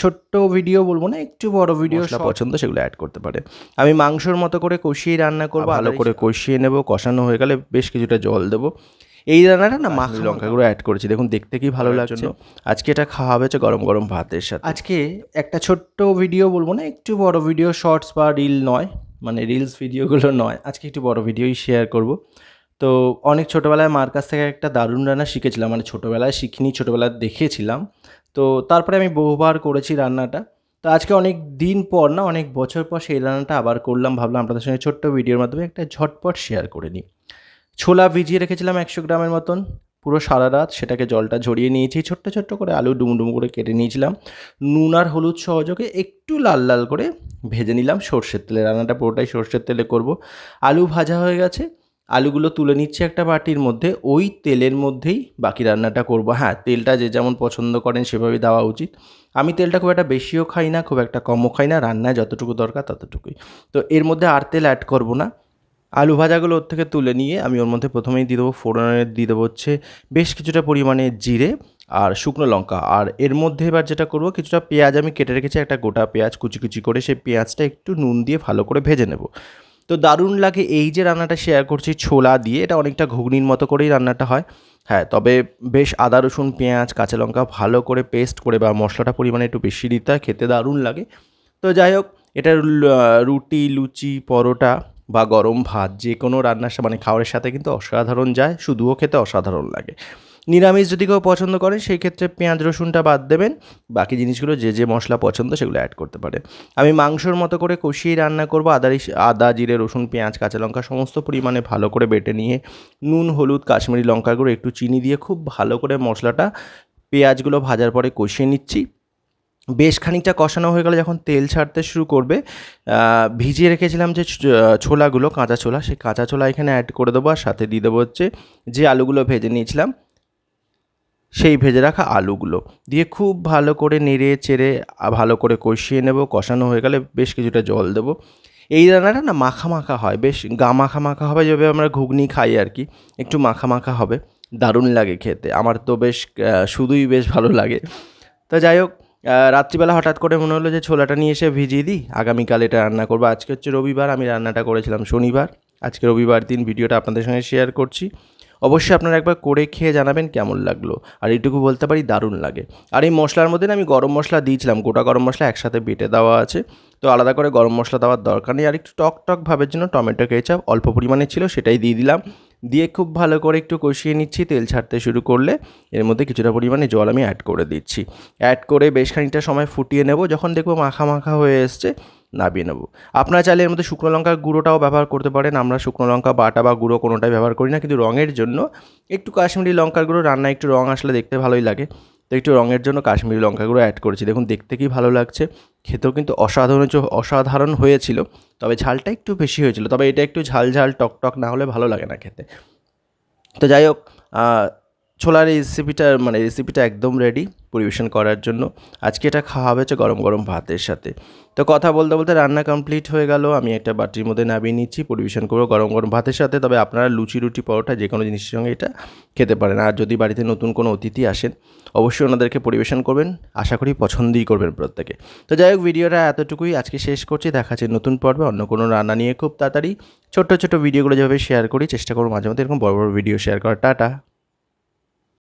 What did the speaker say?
ছোট্ট ভিডিও বলব না একটু বড় ভিডিও পছন্দ সেগুলো অ্যাড করতে পারে। আমি মাংসর মতো করে কষিয়ে রান্না করব ভালো করে কষিয়ে নেব কষানো হয়ে গেলে বেশ কিছুটা জল দেবো। এই রান্নাটা না মাখ লঙ্কা। গুঁড়ো অ্যাড করেছি দেখুন দেখতে কি ভালো লাগছে। আজকে এটা খাওয়া হবে হচ্ছে গরম গরম ভাতের সাথে। আজকে একটা ছোট্ট ভিডিও বলব না একটু বড় ভিডিও শর্টস বা রিল নয় মানে রিলস ভিডিওগুলো নয় আজকে একটু বড় ভিডিওই শেয়ার করব। তো অনেক ছোটোবেলায় মার কাছ থেকে একটা দারুণ রান্না শিখেছিলাম। মানে ছোটোবেলায় শিখিনি, ছোটোবেলায় দেখেছিলাম। তো তারপরে আমি বহুবার করেছি রান্নাটা। তো আজকে অনেক দিন পর না, অনেক বছর পর সেই রান্নাটা আবার করলাম। ভাবলাম আপনাদের সঙ্গে ছোট্ট ভিডিওর মাধ্যমে একটা ঝটপট শেয়ার করে নিই। ছোলা ভিজিয়ে রেখেছিলাম একশো গ্রামের মতন। পুরো সারা রাত সেটাকে জলটা ঝরিয়ে নিয়েছি। ছোট্ট ছোট্ট করে আলু ডুমডুম করে কেটে নিয়েছিলাম। নুন আর হলুদ সহযোগে একটু লাল লাল করে ভেজে নিলাম। সর্ষের তেলে রান্নাটা পুরোটাই সর্ষের তেলে করব। আলু ভাজা হয়ে গেছে। আলুগুলো তুলে নিচ্ছি একটা বাটির মধ্যে, ওই তেলের মধ্যেই বাকি রান্নাটা করব। হ্যাঁ তেলটা যে যেমন পছন্দ করেন সেভাবেই দেওয়া উচিত। আমি তেলটা খুব একটা বেশিও খাই না, খুব একটা কমও খাই না, রান্নায় যতটুকু দরকার ততটুকুই। তো এর মধ্যে আর তেল অ্যাড করব না। আলু ভাজাগুলো ওর থেকে তুলে নিয়ে আমি ওর মধ্যে প্রথমেই দিয়ে দেবো ফোড়নে, দিয়ে দেবো হচ্ছে বেশ কিছুটা পরিমাণে জিরে আর শুকনো লঙ্কা। আর এর মধ্যে এবার যেটা করব, কিছুটা পেঁয়াজ আমি কেটে রেখেছি, একটা গোটা পেঁয়াজ কুচি কুচি করে সেই পেঁয়াজটা একটু নুন দিয়ে ভালো করে ভেজে নেব। তো দারুণ লাগে এই যে রান্নাটা শেয়ার করছি ছোলা দিয়ে, এটা অনেকটা ঘুগনির মতো করেই রান্নাটা হয়। হ্যাঁ তবে বেশ আদা, রসুন, পেঁয়াজ, কাঁচা লঙ্কা ভালো করে পেস্ট করে বা মশলাটা পরিমাণে একটু বেশি দিতে হয়, খেতে দারুণ লাগে। তো যাই হোক, এটা রুটি, লুচি, পরোটা বা গরম ভাত যে কোনো রান্নার মানে খাবারের সাথে কিন্তু অসাধারণ যায়, শুধুও খেতে অসাধারণ লাগে। নিরামিষ যদি কেউ পছন্দ করেন সেই ক্ষেত্রে পেঁয়াজ, রসুনটা বাদ দেবেন। বাকি জিনিসগুলো যে যে মশলা পছন্দ সেগুলো অ্যাড করতে পারে আমি মাংসর মতো করে কষিয়ে রান্না করব। আদা আদা, জিরে, রসুন, পেঁয়াজ, কাঁচা লঙ্কা সমস্ত পরিমাণে ভালো করে বেটে নিয়ে, নুন, হলুদ, কাশ্মীরি লঙ্কা গুঁড়ো, একটু চিনি দিয়ে খুব ভালো করে মশলাটা পেঁয়াজগুলো ভাজার পরে কষিয়ে নিচ্ছি। বেশ খানিকটা কষানো হয়ে গেলে, যখন তেল ছাড়তে শুরু করবে ভিজিয়ে রেখেছিলাম যে ছোলাগুলো, কাঁচা ছোলা, সেই কাঁচা ছোলা এখানে অ্যাড করে দেবো। আর সাথে দিয়ে দেবো হচ্ছে যে আলুগুলো ভেজে নিয়েছিলাম। সেই ভেজে রাখা আলুগুলো। দিয়ে খুব ভালো করে নেড়ে চেড়ে ভালো করে কষিয়ে নেব। কষানো হয়ে গেলে বেশ কিছুটা জল দেবো। এই রান্নাটা না মাখা মাখা হয়, বেশ গা মাখা মাখা হবে যেভাবে আমরা ঘুগনি খাই আর কি। একটু মাখা মাখা হবে। দারুণ লাগে খেতে। আমার তো বেশ শুধুই বেশ ভালো লাগে। তো যাই হোক রাত্রিবেলা হঠাৎ করে মনে হলো যে ছোলাটা নিয়ে এসে ভিজিয়ে দিই। আগামীকাল এটা রান্না করব। আজকে হচ্ছে রবিবার, আমি রান্নাটা করেছিলাম শনিবার। আজকে রবিবার দিন ভিডিওটা আপনাদের সঙ্গে শেয়ার করছি। অবশ্যই আপনারা একবার করে খেয়ে জানাবেন কেমন লাগল। আর এইটুকু বলতে পারি দারুণ লাগে। আর এই মশলার মধ্যে আমি গরম মশলা দিয়েছিলাম, গোটা গরম মশলা একসাথে বেটে দেওয়া আছে। তো আলাদা করে গরম মশলা দেওয়ার দরকার নেই। আর একটু টক টক ভাবের জন্য টমেটো কেচাপ অল্প পরিমাণে ছিল, সেটাই দিয়ে দিলাম। দিয়ে খুব ভালো করে একটু কষিয়ে নিচ্ছি, তেল ছাড়তে শুরু করলে। এর মধ্যে কিছুটা পরিমাণে জল আমি অ্যাড করে দিচ্ছি। অ্যাড করে বেশ খানিকটা সময় ফুটিয়ে নেব, যখন দেখব মাখা মাখা হয়ে এসছে। নাবিয়ে নেব। আপনারা চাইলে এর মধ্যে শুকনো লঙ্কার গুঁড়োটাও ব্যবহার করতে পারেন। আমরা শুকনো লঙ্কা, বাটা বা গুঁড়ো কোনোটাই ব্যবহার করি না, কিন্তু রঙের জন্য একটু কাশ্মীরি লঙ্কার গুঁড়ো, রান্নায় একটু রঙ আসলে দেখতে ভালোই লাগে। তো একটু রঙের জন্য কাশ্মীরি লঙ্কা গুঁড়ো অ্যাড করেছি। দেখুন, দেখতে কি ভালো লাগছে। খেতেও কিন্তু অসাধারণ অসাধারণ হয়েছিল, তবে ঝালটা একটু বেশি হয়েছিল। তবে এটা একটু ঝাল ঝাল টক টক না হলে ভালো লাগে না খেতে। তো যাই হোক ছোলার এই রেসিপিটা মানে রেসিপিটা একদম রেডি পরিবেশন করার জন্য। আজকে এটা খাওয়া হবে হচ্ছে গরম গরম ভাতের সাথে। তো কথা বলতে বলতে রান্না কমপ্লিট হয়ে গেল। আমি একটা বাটির মধ্যে নামিয়ে নিচ্ছি, পরিবেশন করব গরম গরম ভাতের সাথে। তবে আপনারা লুচি, রুটি, পরোটা যে কোনো জিনিসের সঙ্গে এটা খেতে পারেন। আর যদি বাড়িতে নতুন কোনো অতিথি আসেন, অবশ্যই ওনাদেরকে পরিবেশন করবেন। আশা করি পছন্দই করবেন প্রত্যেকে। তো যাই হোক, ভিডিওটা এতটুকুই আজকে শেষ করছি। দেখা যাচ্ছে নতুন পর্বে অন্য কোনো রান্না নিয়ে খুব তাড়াতাড়ি। ছোট্ট ছোট্ট ভিডিওগুলো যেভাবে শেয়ার করি, চেষ্টা করব মাঝে মধ্যে এরকম বড় বড় ভিডিও শেয়ার করার। টাটা।